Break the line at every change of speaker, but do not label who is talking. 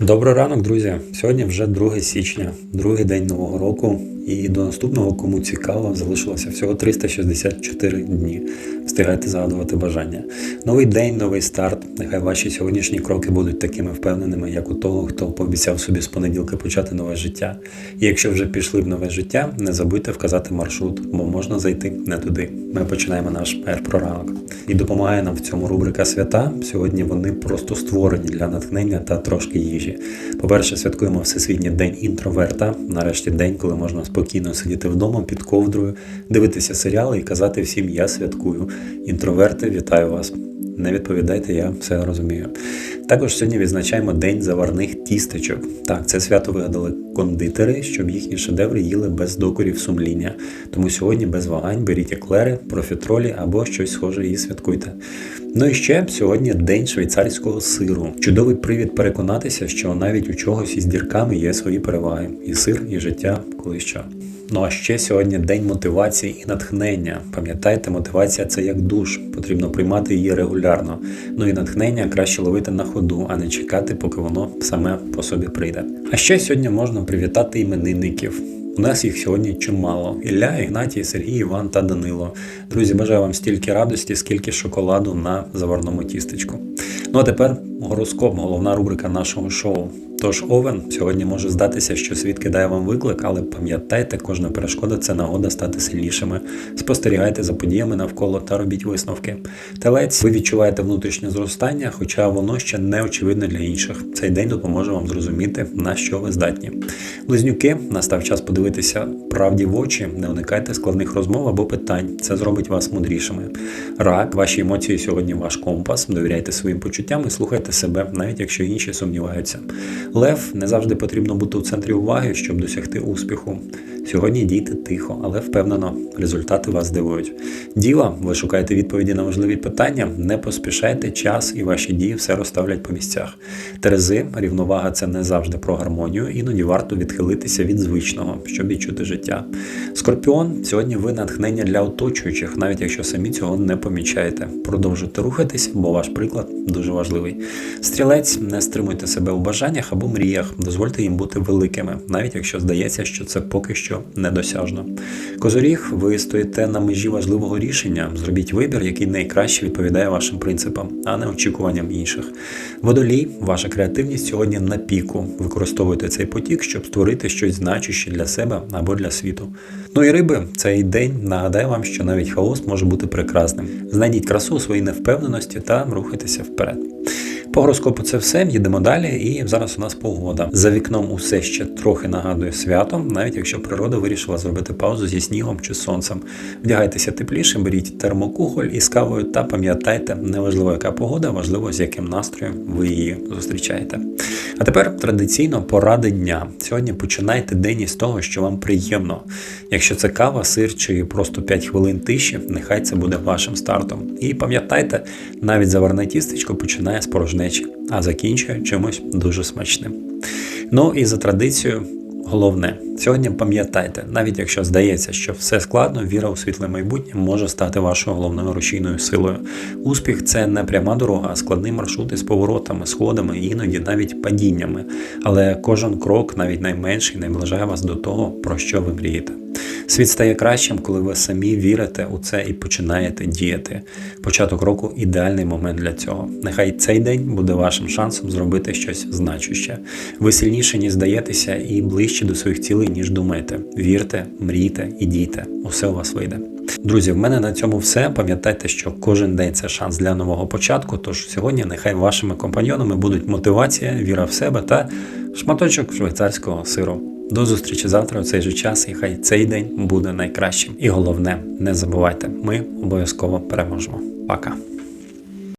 Добрий ранок, друзі. Сьогодні вже 2 січня, другий день нового року, і до наступного, кому цікаво, залишилося всього 364 дні. Встигайте загадувати бажання. Новий день, новий старт. Нехай ваші сьогоднішні кроки будуть такими впевненими, як у того, хто пообіцяв собі з понеділка почати нове життя. І якщо вже пішли в нове життя, не забудьте вказати маршрут, бо можна зайти не туди. Ми починаємо наш ранок. І допомагає нам в цьому рубрика свята. Сьогодні вони просто створені для натхнення та трошки їжі. По-перше, святкуємо Всесвітній день інтроверта. Нарешті день, коли можна спокійно сидіти вдома під ковдрою, дивитися серіали і казати всім Я святкую. Інтроверти, вітаю вас! Не відповідайте, я все розумію. Також сьогодні відзначаємо День заварних тістечок. Так, це свято вигадали кондитери, щоб їхні шедеври їли без докорів сумління. Тому сьогодні без вагань беріть еклери, профітролі або щось схоже і святкуйте. Ну і ще сьогодні день швейцарського сиру. Чудовий привід переконатися, що навіть у чогось із дірками є свої переваги: і сир, і життя, коли що. Ну а ще сьогодні день мотивації і натхнення. Пам'ятайте, мотивація це як душ, потрібно приймати її регулярно. Ну і натхнення краще ловити на ходу, а не чекати, поки воно саме по собі прийде. А ще сьогодні можна привітати іменинників. У нас їх сьогодні чимало: Ілля, Ігнатій, Сергій, Іван та Данило. Друзі, бажаю вам стільки радості, скільки шоколаду на заварному тістечку. Ну а тепер гороскоп, головна рубрика нашого шоу. Тож Овен сьогодні може здатися, що світ кидає вам виклик, але пам'ятайте, кожна перешкода це нагода стати сильнішими. Спостерігайте за подіями навколо та робіть висновки. Телець, ви відчуваєте внутрішнє зростання, хоча воно ще не очевидне для інших. Цей день допоможе вам зрозуміти, на що ви здатні. Близнюки, настав час подивитися правді в очі, не уникайте складних розмов або питань. Це зробить вас мудрішими. Рак, ваші емоції сьогодні ваш компас. Довіряйте своїм почуттям і слухайте себе, навіть якщо інші сумніваються. Лев не завжди потрібно бути у центрі уваги, щоб досягти успіху. Сьогодні дійте тихо, але впевнено, результати вас здивують. Діла, ви шукаєте відповіді на важливі питання, не поспішайте час і ваші дії все розставлять по місцях. Терези, рівновага це не завжди про гармонію, іноді варто відхилитися від звичного, щоб відчути життя. Скорпіон, сьогодні ви натхнення для оточуючих, навіть якщо самі цього не помічаєте. Продовжуйте рухатись, бо ваш приклад дуже важливий. Стрілець, не стримуйте себе у бажаннях або мріях, дозвольте їм бути великими, навіть якщо здається, що це поки що недосяжно. Козоріг, ви стоїте на межі важливого рішення. Зробіть вибір, який найкраще відповідає вашим принципам, а не очікуванням інших. Водолій, ваша креативність сьогодні на піку. Використовуйте цей потік, щоб створити щось значуще для себе або для світу. Ну і риби, цей день нагадає вам, що навіть хаос може бути прекрасним. Знайдіть красу у своїй невпевненості та рухайтеся вперед. По гороскопу це все. Їдемо далі, і зараз у нас погода. За вікном усе ще трохи нагадує свято, навіть якщо природа вирішила зробити паузу зі снігом чи сонцем. Вдягайтеся тепліше, беріть термокухоль із кавою та пам'ятайте, неважливо, яка погода, важливо, з яким настроєм ви її зустрічаєте. А тепер традиційно поради дня. Сьогодні починайте день із того, що вам приємно. Якщо це кава, сир чи просто 5 хвилин тиші, нехай це буде вашим стартом. І пам'ятайте, навіть заварне тістечко починає з порожнечі, а закінчує чимось дуже смачним. Ну і за традицією. Головне, сьогодні пам'ятайте, навіть якщо здається, що все складно, віра у світле майбутнє може стати вашою головною рушійною силою. Успіх це не пряма дорога, а складний маршрут із поворотами, сходами, іноді навіть падіннями. Але кожен крок, навіть найменший, наближає вас до того, про що ви мрієте. Світ стає кращим, коли ви самі вірите у це і починаєте діяти. Початок року ідеальний момент для цього. Нехай цей день буде вашим шансом зробити щось значуще. Ви сильніше, ніж здаєтеся, і ближче до своїх цілей, ніж думаєте. Вірте, мрійте і дійте. Усе у вас вийде. Друзі, в мене на цьому все. Пам'ятайте, що кожен день це шанс для нового початку. Тож сьогодні нехай вашими компаньйонами будуть мотивація, віра в себе та шматочок швейцарського сиру. До зустрічі завтра у цей же час, і хай цей день буде найкращим. І головне, не забувайте, ми обов'язково переможемо. Пока.